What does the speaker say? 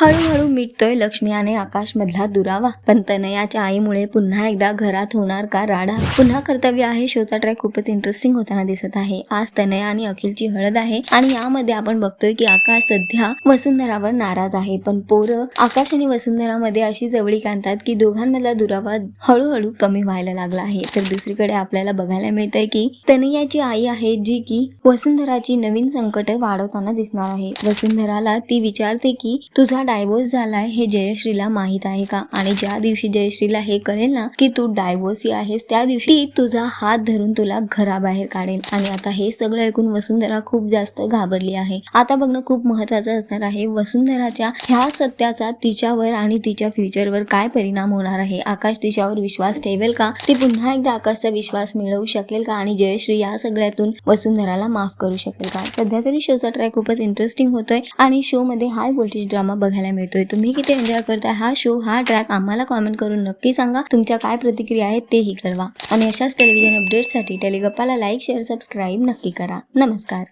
हळूहळू मिटतोय लक्ष्मी आणि आकाश मधला दुरावा. पण तनयाच्या आईमुळे पुन्हा एकदा घरात होणार का राडा? पुन्हा कर्तव्य आहे शोचा ट्रॅक खूपच इंटरेस्टिंग होताना दिसत आहे. आज तनया आणि अखिलची हळद आहे आणि यामध्ये आपण बघतोय की आकाश सध्या वसुंधरावर नाराज आहे. पण पोरं आकाश आणि वसुंधरामध्ये अशी जवळीक आणतात की दोघांमधला दुरावा हळूहळू कमी व्हायला लागला आहे. तर दुसरीकडे आपल्याला बघायला मिळतंय की तनयाची आई आहे जी की वसुंधराची नवीन संकट वाढवताना दिसणार आहे. वसुंधराला ती विचारते की तुझा डायव्होर्स झालाय हे जयश्रीला माहीत आहे का? आणि ज्या दिवशी जयश्रीला हे कळेल ना की तू डायव्होर्सी आहेस त्या दिवशी ती तुझा हात धरून तुला घराबाहेर काढेल. आणि आता हे सगळं ऐकून वसुंधरा खूप जास्त घाबरली आहे. आता बघणं खूप महत्वाचं असणार आहे वसुंधराच्या ह्या सत्याचा तिच्यावर आणि तिच्या फ्युचरवर काय परिणाम होणार आहे? आकाश तिच्यावर विश्वास ठेवेल का? ती पुन्हा एकदा आकाशचा विश्वास मिळवू शकेल का? आणि जयश्री या सगळ्यातून वसुंधराला माफ करू शकेल का? सध्या तरी शोचा ट्रॅक खूपच इंटरेस्टिंग होतोय. आणि शो मध्ये हाय व्होल्टेज ड्रामा बघायला मिळतोय. तुम्ही किती एन्जॉय करताय? हा शो हा ट्रॅक आम्हाला कॉमेंट करून नक्की सांगा. तुमच्या काय प्रतिक्रिया आहेत तेही कळवा. आणि अशाच टेलिव्हिजन अपडेटसाठी टेलिगप्पाला लाईक शेअर सबस्क्राईब नक्की करा. नमस्कार.